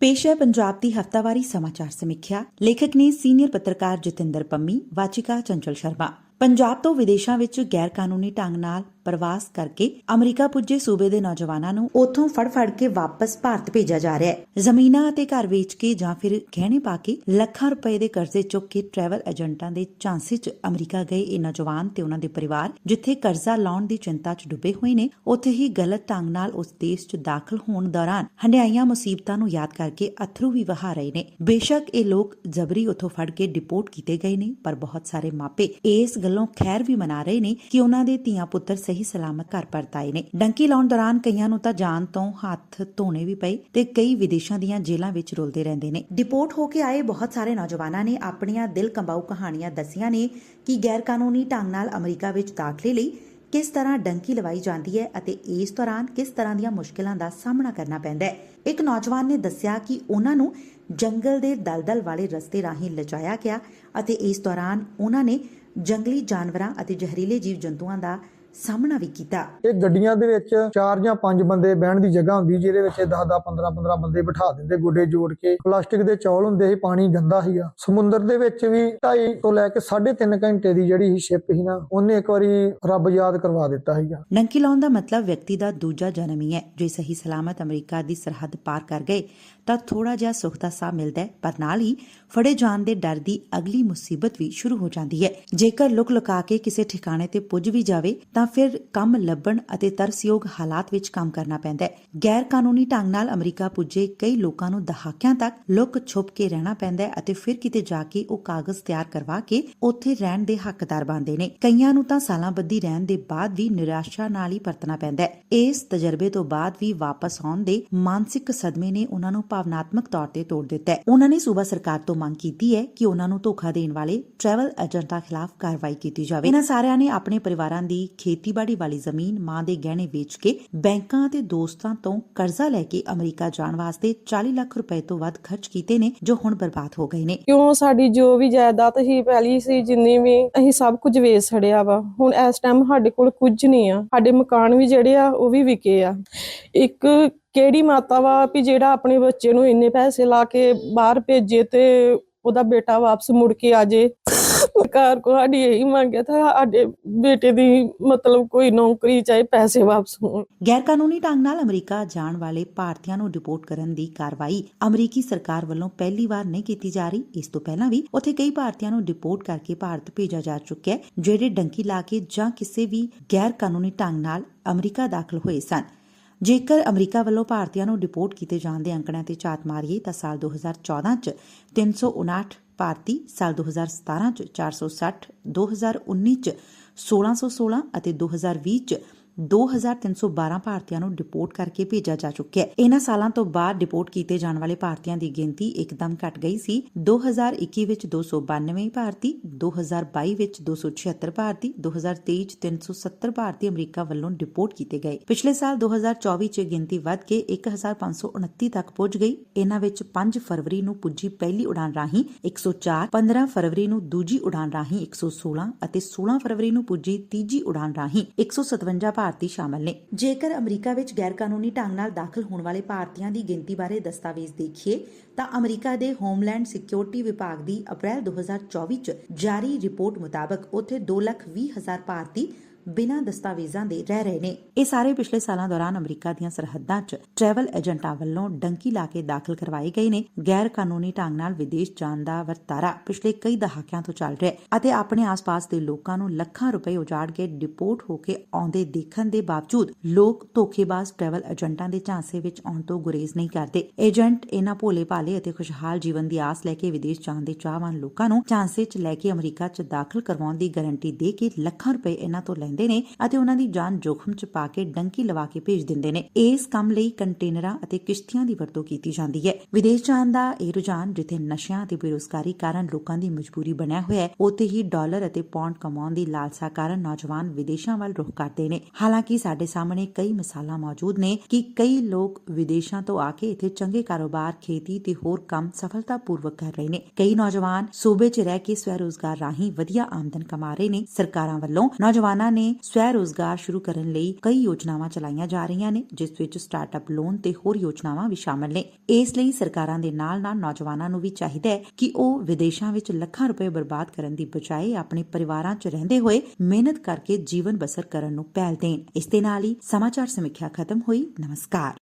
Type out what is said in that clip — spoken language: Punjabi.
ਪੇਸ਼ ਹੈ ਪੰਜਾਬ ਦੀ ਹਫਤਾਵਾਰੀ ਸਮਾਚਾਰ ਸਮੀਖਿਆ। ਲੇਖਕ ਨੇ ਸੀਨੀਅਰ ਪੱਤਰਕਾਰ ਜਤਿੰਦਰ ਪੰਮੀ, ਵਾਚਿਕਾ ਚੰਚਲ ਸ਼ਰਮਾ। ਪੰਜਾਬ ਤੋਂ ਵਿਦੇਸ਼ਾਂ ਵਿੱਚ ਗੈਰ ਕਾਨੂੰਨੀ ਢੰਗ ਨਾਲ ਪ੍ਰਵਾਸ ਕਰਕੇ ਅਮਰੀਕਾ ਪੁੱਜੇ ਸੂਬੇ ਦੇ ਨੌਜਵਾਨਾਂ ਨੂੰ ਉੱਥੋਂ ਫੜ-ਫੜ ਕੇ ਵਾਪਸ ਭਾਰਤ ਭੇਜਿਆ ਜਾ ਰਿਹਾ ਹੈ। ਜ਼ਮੀਨਾਂ ਅਤੇ ਘਰ ਵੇਚ ਕੇ ਜਾਂ ਫਿਰ ਗਹਿਣੇ ਪਾ ਕੇ ਲੱਖਾਂ ਰੁਪਏ ਦੇ ਕਰਜ਼ੇ ਚੁੱਕ ਕੇ ਟਰੈਵਲ ਏਜੰਟਾਂ ਦੇ ਝਾਂਸੇ 'ਚ ਅਮਰੀਕਾ ਗਏ ਇਹ ਨੌਜਵਾਨ ਤੇ ਉਹਨਾਂ ਦੇ ਪਰਿਵਾਰ, ਜਿੱਥੇ ਕਰਜ਼ਾ ਲਾਉਣ ਦੀ ਚਿੰਤਾ 'ਚ ਡੁੱਬੇ ਹੋਏ ਨੇ, ਉੱਥੇ ਹੀ ਗਲਤ ਢੰਗ ਨਾਲ ਉਸ ਦੇਸ਼ 'ਚ ਦਾਖਲ ਹੋਣ ਦੌਰਾਨ ਹੰਡਿਆਈਆਂ ਮੁਸੀਬਤਾਂ ਨੂੰ ਯਾਦ ਕਰਕੇ ਅਥਰੂ ਵੀ ਵਹਾ ਰਹੇ ਨੇ। ਬੇਸ਼ੱਕ ਇਹ ਲੋਕ ਜਬਰੀ ਉੱਥੋਂ ਫੜ ਕੇ ਡਿਪੋਰਟ ਕੀਤੇ ਗਏ ਨੇ, ਪਰ ਬਹੁਤ ਸਾਰੇ ਮਾਪੇ ਇਸ ਗੱਲੋਂ ਖੈਰ ਵੀ ਮਨਾ ਰਹੇ ਨੇ ਕਿ ਉਹਨਾਂ ਦੇ ਧੀਆਂ ਪੁੱਤਰ ਸਹੀ ਸਲਾਮਤ ਘਰ ਪਰਤ ਆਏ ਨੇ। ਡੰਕੀ ਲਾਉਣ ਦੌਰਾਨ ਕਈਆਂ ਨੂੰ ਤਾਂ ਜਾਨ ਤੋਂ ਹੱਥ ਧੋਣੇ ਵੀ ਪਏ ਤੇ ਕਈ ਵਿਦੇਸ਼ਾਂ ਦੀਆਂ ਜੇਲ੍ਹਾਂ ਵਿੱਚ ਰੁਲਦੇ ਰਹਿੰਦੇ ਨੇ। ਡਿਪੋਰਟ ਹੋ ਕੇ ਆਏ ਬਹੁਤ ਸਾਰੇ ਨੌਜਵਾਨਾਂ ਨੇ ਆਪਣੀਆਂ ਦਿਲ ਕੰਬਾਊ ਕਹਾਣੀਆਂ ਦੱਸੀਆਂ ਨੇ ਕਿ ਗੈਰ ਕਾਨੂੰਨੀ ਢੰਗ ਨਾਲ ਅਮਰੀਕਾ ਵਿੱਚ ਦਾਖਲੇ ਲਈ ਕਿਸ ਤਰ੍ਹਾਂ ਡੰਕੀ ਲਵਾਈ ਜਾਂਦੀ ਹੈ ਅਤੇ ਇਸ ਦੌਰਾਨ ਕਿਸ ਤਰ੍ਹਾਂ ਦੀਆਂ ਮੁਸ਼ਕਲਾਂ ਦਾ ਸਾਹਮਣਾ ਕਰਨਾ ਪੈਂਦਾ ਹੈ। ਇੱਕ ਨੌਜਵਾਨ ਨੇ ਦੱਸਿਆ ਕਿ ਉਹਨਾਂ ਨੂੰ ਜੰਗਲ ਦੇ ਦਲਦਲ ਵਾਲੇ ਰਸਤੇ ਰਾਹੀਂ ਲਿਜਾਇਆ ਗਿਆ ਅਤੇ ਇਸ ਦੌਰਾਨ ਉਹਨਾਂ ਨੇ ਜੰਗਲੀ ਜਾਨਵਰਾਂ ਅਤੇ ਜ਼ਹਿਰੀਲੇ ਜੀਵ ਜੰਤੂਆਂ ਦਾ ਸਾਹਮਣਾ ਵੀ ਕੀਤਾ। ਇਹ ਗੱਡੀਆਂ ਦੇ ਵਿੱਚ ਚਾਰ ਜਾਂ ਪੰਜ ਬੰਦੇ ਬਹਿਣ ਦੀ ਜਗ੍ਹਾ ਹੁੰਦੀ ਜਿਹਦੇ ਵਿੱਚ 10 10 15 15 ਬੰਦੇ ਬਿਠਾ ਦਿੰਦੇ ਗੋਡੇ ਜੋੜ ਕੇ। ਪਲਾਸਟਿਕ ਦੇ ਚੌਲ ਹੁੰਦੇ ਸੀ ਪਾਣੀ ਗੰਦਾ ਸੀਗਾ। ਸਮੁੰਦਰ ਦੇ ਵਿੱਚ ਵੀ 2.5 ਤੋਂ ਲੈ ਕੇ 3.5 ਘੰਟੇ ਦੀ ਜਿਹੜੀ ਸ਼ਿਪ ਸੀ ਨਾ ਉਹਨੇ ਇੱਕ ਵਾਰੀ ਰੱਬ ਯਾਦ ਕਰਵਾ ਦਿੱਤਾ ਸੀਗਾ। ਡੰਕੀ ਲਾਉਣ ਦਾ ਮਤਲਬ ਵਿਅਕਤੀ ਦਾ ਦੂਜਾ ਜਨਮ ਹੀ ਹੈ। ਜੇ ਸਹੀ ਸਲਾਮਤ ਅਮਰੀਕਾ ਦੀ ਸਰਹੱਦ ਪਾਰ ਕਰ ਗਏ ਤਾਂ ਥੋੜਾ ਜਿਹਾ ਸੁੱਖ ਦਾ ਸਾਹ ਮਿਲਦਾ ਹੈ। ਪਰ ਨਾਲ ਹੀ ਫੜੇ ਜਾਣ ਦੇ ਡਰ ਦੀ ਅਗਲੀ ਮੁਸੀਬਤ ਵੀ ਸ਼ੁਰੂ ਹੋ ਜਾਂਦੀ ਹੈ। ਜੇਕਰ ਲੁਕ ਲੁਕਾ ਕੇ ਕਿਸੇ ਠਿਕਾਣੇ ਤੇ ਪੁੱਜ ਵੀ ਜਾਵੇ ਤਾਂ ਫਿਰ ਕੰਮ ਲੱਭਣ ਅਤੇ ਤਰਸਯੋਗ ਹਾਲਾਤ ਵਿੱਚ ਕੰਮ ਕਰਨਾ ਪੈਂਦਾ ਹੈ। ਗੈਰ ਕਾਨੂੰਨੀ ਢੰਗ ਨਾਲ ਅਮਰੀਕਾ ਪੁੱਜੇ ਕਈ ਲੋਕਾਂ ਨੂੰ ਦਹਾਕਿਆਂ ਤੱਕ ਲੁਕ ਛੁਪ ਕੇ ਰਹਿਣਾ ਪੈਂਦਾ ਹੈ ਅਤੇ ਫਿਰ ਕਿਤੇ ਜਾ ਕੇ ਉਹ ਕਾਗਜ਼ ਤਿਆਰ ਕਰਵਾ ਕੇ ਉੱਥੇ ਰਹਿਣ ਦੇ ਹੱਕਦਾਰ ਬਣਦੇ ਨੇ। ਕਈਆਂ ਨੂੰ ਤਾਂ ਸਾਲਾਂ ਬੱਧੀ ਰਹਿਣ ਦੇ ਬਾਅਦ ਵੀ ਨਿਰਾਸ਼ਾ ਨਾਲ ਹੀ ਪਰਤਣਾ ਪੈਂਦਾ ਹੈ। ਇਸ ਤਜਰਬੇ ਤੋਂ ਬਾਅਦ ਵੀ ਵਾਪਸ ਆਉਣ ਦੇ ਮਾਨਸਿਕ ਸਦਮੇ ਨੇ ਉਹਨਾਂ ਨੂੰ ਭਾਵਨਾਤਮਕ ਤੌਰ ਤੇ ਤੋੜ ਦਿੱਤਾ ਹੈ। ਉਹਨਾਂ ਨੇ ਸੂਬਾ ਸਰਕਾਰ ਤੋਂ ਮੰਗ ਕੀਤੀ ਹੈ ਕਿ ਉਹਨਾਂ ਨੂੰ ਧੋਖਾ ਦੇਣ ਵਾਲੇ ਟਰੈਵਲ ਏਜੰਟਾਂ ਖਿਲਾਫ ਕਾਰਵਾਈ ਕੀਤੀ ਜਾਵੇ। ਇਹਨਾਂ ਸਾਰਿਆਂ ਨੇ ਆਪਣੇ ਪਰਿਵਾਰਾਂ ਦੀ ਖੇਤੀਬਾੜੀ ਵਾਲੀ ਜ਼ਮੀਨ ਮਾਂ ਦੇ ਗਹਿਣੇ ਵੇਚ ਕੇ ਬੈਂਕਾਂ ਅਤੇ ਦੋਸਤਾਂ ਤੋਂ ਕਰਜ਼ਾ ਲੈ ਕੇ ਅਮਰੀਕਾ ਜਾਣ ਵਾਸਤੇ 40 ਲੱਖ ਰੁਪਏ ਤੋਂ ਵੱਧ ਖਰਚ ਕੀਤੇ ਨੇ, ਜੋ ਹੁਣ ਬਰਬਾਦ ਹੋ ਗਏ ਨੇ। ਕਿਉਂ? ਸਾਡੀ ਜੋ ਵੀ ਜਾਇਦਾਦ ਸੀ ਪਹਿਲੀ ਸੀ, ਜਿੰਨੀ ਵੀ ਅਸੀਂ ਸਭ ਕੁਝ ਵੇਚ ਛੜਿਆ ਵਾ। ਹੁਣ ਇਸ ਟਾਈਮ ਸਾਡੇ ਕੋਲ ਕੁਝ ਨਹੀਂ ਆ। ਸਾਡੇ ਮਕਾਨ ਵੀ ਜਿਹੜੇ ਆ, ਉਹ ਵੀ ਵਿਕੇ ਆ। ਇੱਕ ਕਿਹੜੀ ਮਾਤਾ ਵਾ ਵੀ ਜਿਹੜਾ ਆਪਣੇ ਬੱਚੇ ਨੂੰ ਇੰਨੇ ਪੈਸੇ ਲਾ ਕੇ ਬਾਹਰ ਭੇਜੇ ਤੇ ਉਹਦਾ ਬੇਟਾ ਵਾਪਸ ਮੁੜ ਕੇ ਆ ਜੇ? ਸਰਕਾਰ ਕੋ ਸਾਡੀ ਇਹੀ ਮੰਗਿਆ ਤਾਂ ਸਾਡੇ ਬੇਟੇ ਦੀ ਮਤਲਬ ਕੋਈ ਨੌਕਰੀ ਚਾਹੇ ਪੈਸੇ ਵਾਪਸ ਹੋਣ। ਗੈਰ ਕਾਨੂੰਨੀ ਢੰਗ ਨਾਲ ਅਮਰੀਕਾ ਜਾਣ ਵਾਲੇ ਭਾਰਤੀਆਂ ਨੂੰ ਡਿਪੋਰਟ ਕਰਨ ਦੀ ਕਾਰਵਾਈ ਅਮਰੀਕੀ ਸਰਕਾਰ ਵੱਲੋਂ ਪਹਿਲੀ ਵਾਰ ਨਹੀਂ ਕੀਤੀ ਜਾ ਰਹੀ। ਇਸ ਤੋਂ ਪਹਿਲਾਂ ਵੀ ਉੱਥੇ ਕਈ ਭਾਰਤੀਆਂ ਨੂੰ ਡਿਪੋਰਟ ਕਰਕੇ ਭਾਰਤ ਭੇਜਿਆ ਜਾ ਚੁੱਕਿਆ ਹੈ, ਜਿਹੜੇ ਡੰਕੀ ਲਾ ਕੇ ਜਾਂ ਕਿਸੇ ਵੀ ਗੈਰ ਕਾਨੂੰਨੀ ਢੰਗ ਨਾਲ ਅਮਰੀਕਾ ਦਾਖਲ ਹੋਏ ਸਨ। ਜੇਕਰ ਅਮਰੀਕਾ ਵੱਲੋਂ ਭਾਰਤੀਆਂ ਨੂੰ ਡਿਪੋਰਟ ਕੀਤੇ ਜਾਣ ਦੇ ਅੰਕੜਿਆਂ ਤੇ ਝਾਤ ਮਾਰੀਏ, ਤਾਂ ਸਾਲ 2014 ਚ 359 ਭਾਰਤੀ ਸਾਲ 2017 ਚ 460 2019 ਚ 1616 ਅਤੇ 2020 ਚ 2312 ਭਾਰਤੀਆਂ ਨੂੰ ਡਿਪੋਰਟ ਕਰਕੇ ਭੇਜਿਆ ਜਾ ਚੁੱਕਿਆ ਹੈ। ਇਹਨਾਂ ਸਾਲਾਂ ਤੋਂ ਬਾਅਦ ਡਿਪੋਰਟ ਕੀਤੇ ਜਾਣ ਵਾਲੇ ਭਾਰਤੀਆਂ ਦੀ ਗਿਣਤੀ ਇੱਕਦਮ ਘਟ ਗਈ ਸੀ। 2021 ਵਿੱਚ 292 ਭਾਰਤੀ 2022 ਵਿੱਚ 276 ਭਾਰਤੀ 2023 ਚ 370 ਭਾਰਤੀ ਅਮਰੀਕਾ ਵੱਲੋਂ ਡਿਪੋਰਟ ਕੀਤੇ ਗਏ। ਪਿਛਲੇ ਸਾਲ 2024 ਚ ਗਿਣਤੀ ਵੱਧ ਕੇ 1529 ਤੱਕ ਪਹੁੰਚ ਗਈ। ਇਹਨਾਂ ਵਿੱਚ 5 ਫਰਵਰੀ ਨੂੰ ਪੁੱਜੀ ਪਹਿਲੀ ਉਡਾਨ ਰਾਹੀਂ 104 15 ਫਰਵਰੀ ਨੂੰ ਦੂਜੀ ਉਡਾਨ ਰਾਹੀਂ 116 ਅਤੇ 16 ਫਰਵਰੀ ਨੂੰ ਪੁੱਜੀ ਤੀਜੀ ਉਡਾਨ ਰਾਹੀਂ 157 ਭਾਰਤੀ ਸ਼ਾਮਲ ਨੇ। ਜੇਕਰ ਅਮਰੀਕਾ ਵਿੱਚ ਗੈਰ ਕਾਨੂੰਨੀ ਢੰਗ ਨਾਲ ਦਾਖਲ ਹੋਣ ਵਾਲੇ ਭਾਰਤੀਆਂ ਦੀ ਗਿਣਤੀ ਬਾਰੇ ਦਸਤਾਵੇਜ਼ ਦੇਖੀਏ ਤਾਂ ਅਮਰੀਕਾ ਦੇ ਹੋਮਲੈਂਡ ਸਿਕਿਉਰਿਟੀ ਵਿਭਾਗ ਦੀ ਅਪ੍ਰੈਲ 2024 ਚ ਜਾਰੀ ਰਿਪੋਰਟ ਮੁਤਾਬਕ ਉੱਥੇ 2,20,000 ਭਾਰਤੀ ਬਿਨਾਂ ਦਸਤਾਵੇਜ਼ਾਂ ਦੇ ਰਹਿ ਰਹੇ ਨੇ। ਇਹ ਸਾਰੇ ਪਿਛਲੇ ਸਾਲਾਂ ਦੌਰਾਨ ਅਮਰੀਕਾ ਦੀਆਂ ਸਰਹੱਦਾਂ 'ਚ ਟਰੈਵਲ ਏਜੰਟਾਂ ਵੱਲੋਂ ਡੰਕੀ ਲਾ ਕੇ ਦਾਖਲ ਕਰਵਾਏ ਗਏ ਨੇ। ਗੈਰ ਕਾਨੂੰਨੀ ਢੰਗ ਨਾਲ ਵਿਦੇਸ਼ ਜਾਣ ਦਾ ਵਰਤਾਰਾ ਪਿਛਲੇ ਕਈ ਦਹਾਕਿਆਂ ਤੋਂ ਚੱਲ ਰਿਹਾ ਹੈ ਅਤੇ ਆਪਣੇ ਆਸ-ਪਾਸ ਦੇ ਲੋਕਾਂ ਨੂੰ ਲੱਖਾਂ ਰੁਪਏ ਉਜਾੜ ਕੇ ਡਿਪੋਰਟ ਹੋ ਕੇ ਆਉਂਦੇ ਦੇਖਣ ਦੇ ਬਾਵਜੂਦ ਲੋਕ ਧੋਖੇਬਾਜ਼ ਟਰੈਵਲ ਏਜੰਟਾਂ ਦੇ ਝਾਂਸੇ ਵਿੱਚ ਆਉਣ ਤੋਂ ਗੁਰੇਜ਼ ਨਹੀਂ ਕਰਦੇ। ਏਜੰਟ ਇਹਨਾਂ ਭੋਲੇ ਭਾਲੇ ਅਤੇ ਖੁਸ਼ਹਾਲ ਜੀਵਨ ਦੀ ਆਸ ਲੈ ਕੇ ਵਿਦੇਸ਼ ਜਾਣ ਦੇ ਚਾਹਵਾਨ ਲੋਕਾਂ ਨੂੰ ਝਾਂਸੇ 'ਚ ਲੈ ਕੇ ਅਮਰੀਕਾ 'ਚ ਦਾਖਲ ਕਰਵਾਉਣ ਦੀ ਗਾਰੰਟੀ ਦੇ ਕੇ ਲੱਖਾਂ ਰੁਪਏ ਇਹਨਾਂ ਤੋਂ ਲੈ ਲੈਂਦੇ ਨੇ ਅਤੇ ਉਹਨਾਂ ਦੀ ਜਾਨ ਜੋਖਮ 'ਚ ਪਾ ਕੇ ਡੰਕੀ ਲਵਾ ਕੇ ਭੇਜ ਦਿੰਦੇ ਨੇ। ਇਸ ਕੰਮ ਲਈ ਕੰਟੇਨਰਾਂ ਅਤੇ ਕਿਸ਼ਤੀਆਂ ਦੀ ਵਰਤੋਂ ਕੀਤੀ ਜਾਂਦੀ ਹੈ। ਵਿਦੇਸ਼ ਜਾਣ ਦਾ ਇਹ ਰੁਝਾਨ ਜਿੱਥੇ ਨਸ਼ਿਆਂ ਅਤੇ ਬੇਰੁਜ਼ਗਾਰੀ ਕਾਰਨ ਲੋਕਾਂ ਦੀ ਮਜਬੂਰੀ ਬਣਿਆ ਹੋਇਆ ਹੈ, ਉੱਥੇ ਹੀ ਡਾਲਰ ਅਤੇ ਪੌਂਡ ਕਮਾਉਣ ਦੀ ਲਾਲਸਾ ਕਾਰਨ ਨੌਜਵਾਨ ਵਿਦੇਸ਼ਾਂ ਵੱਲ ਰੁਖ ਕਰਦੇ ਨੇ। ਹਾਲਾਂਕਿ ਸਾਡੇ ਸਾਹਮਣੇ ਕਈ ਮਿਸਾਲਾਂ ਮੌਜੂਦ ਨੇ ਕਿ ਕਈ ਲੋਕ ਵਿਦੇਸ਼ਾਂ ਤੋਂ ਆ ਕੇ ਇੱਥੇ ਚੰਗੇ ਕਾਰੋਬਾਰ, ਖੇਤੀ ਤੇ ਹੋਰ ਕੰਮ ਸਫਲਤਾਪੂਰਵਕ ਕਰ ਰਹੇ ਨੇ। ਕਈ ਨੌਜਵਾਨ ਸੂਬੇ 'ਚ ਰਹਿ ਕੇ ਸਵੈ ਰੋਜ਼ਗਾਰ ਰਾਹੀਂ ਵਧੀਆ ਆਮਦਨ ਕਮਾ ਰਹੇ ਨੇ। ਸਰਕਾਰਾਂ ਵੱਲੋਂ ਨੌਜਵਾਨਾਂ ਨੇ ਸਵੈ ਰੋਜ਼ਗਾਰ ਸ਼ੁਰੂ ਕਰਨ ਲਈ ਕਈ ਯੋਜਨਾਵਾਂ ਚਲਾਈਆਂ ਜਾ ਰਹੀਆਂ ਨੇ, ਜਿਸ ਵਿੱਚ ਸਟਾਰਟਅਪ ਲੋਨ ਤੇ ਹੋਰ ਯੋਜਨਾਵਾਂ ਵੀ ਸ਼ਾਮਲ ਨੇ। ਇਸ ਲਈ ਸਰਕਾਰਾਂ ਦੇ ਨਾਲ-ਨਾਲ ਨੌਜਵਾਨਾਂ ਨੂੰ ਵੀ ਚਾਹੀਦਾ ਹੈ ਕਿ ਉਹ ਵਿਦੇਸ਼ਾਂ ਵਿੱਚ ਲੱਖਾਂ ਰੁਪਏ ਬਰਬਾਦ ਕਰਨ ਦੀ ਬਜਾਏ ਆਪਣੇ ਪਰਿਵਾਰਾਂ 'ਚ ਰਹਿੰਦੇ ਹੋਏ ਮਿਹਨਤ ਕਰਕੇ ਜੀਵਨ ਬਸਰ ਕਰਨ ਨੂੰ ਪਹਿਲ ਦੇਣ। ਇਸ ਦੇ ਨਾਲ ਹੀ ਸਮਾਚਾਰ ਸਮੀਖਿਆ ਖਤਮ ਹੋਈ। ਨਮਸਕਾਰ।